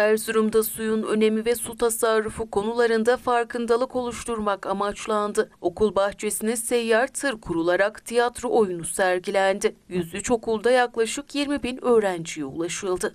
Erzurum'da suyun önemi ve su tasarrufu konularında farkındalık oluşturmak amaçlandı. Okul bahçesine seyyar tır kurularak tiyatro oyunu sergilendi. 103 okulda yaklaşık 20 bin öğrenciye ulaşıldı.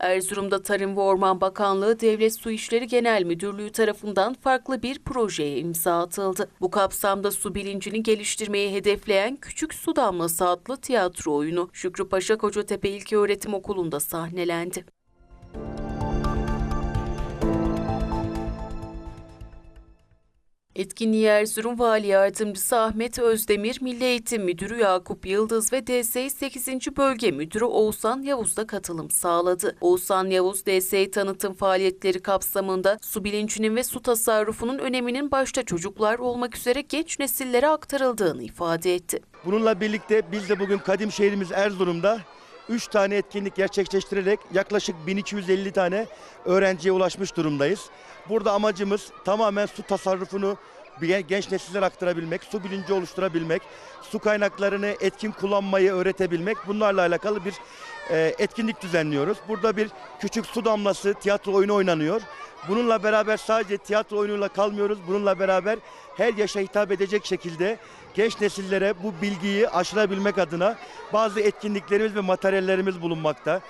Erzurum'da Tarım ve Orman Bakanlığı Devlet Su İşleri Genel Müdürlüğü tarafından farklı bir projeye imza atıldı. Bu kapsamda su bilincini geliştirmeyi hedefleyen Küçük Su Damlası adlı tiyatro oyunu Şükrü Paşa Kocatepe İlköğretim Okulu'nda sahnelendi. Etkinliği Erzurum Vali Yardımcısı Ahmet Özdemir, Milli Eğitim Müdürü Yakup Yıldız ve DSİ 8. Bölge Müdürü Oğuzhan Yavuz da katılım sağladı. Oğuzhan Yavuz, DSİ tanıtım faaliyetleri kapsamında su bilincinin ve su tasarrufunun öneminin başta çocuklar olmak üzere genç nesillere aktarıldığını ifade etti. Bununla birlikte biz de bugün kadim şehrimiz Erzurum'da 3 tane etkinlik gerçekleştirerek yaklaşık 1250 tane öğrenciye ulaşmış durumdayız. Burada amacımız tamamen su tasarrufunu genç nesillere aktarabilmek, su bilinci oluşturabilmek, su kaynaklarını etkin kullanmayı öğretebilmek. Bunlarla alakalı bir e, etkinlik düzenliyoruz. Burada bir küçük su damlası tiyatro oyunu oynanıyor. Bununla beraber sadece tiyatro oyunuyla kalmıyoruz. Bununla beraber her yaşa hitap edecek şekilde genç nesillere bu bilgiyi aşılabilmek adına bazı etkinliklerimiz ve materyallerimiz bulunmakta.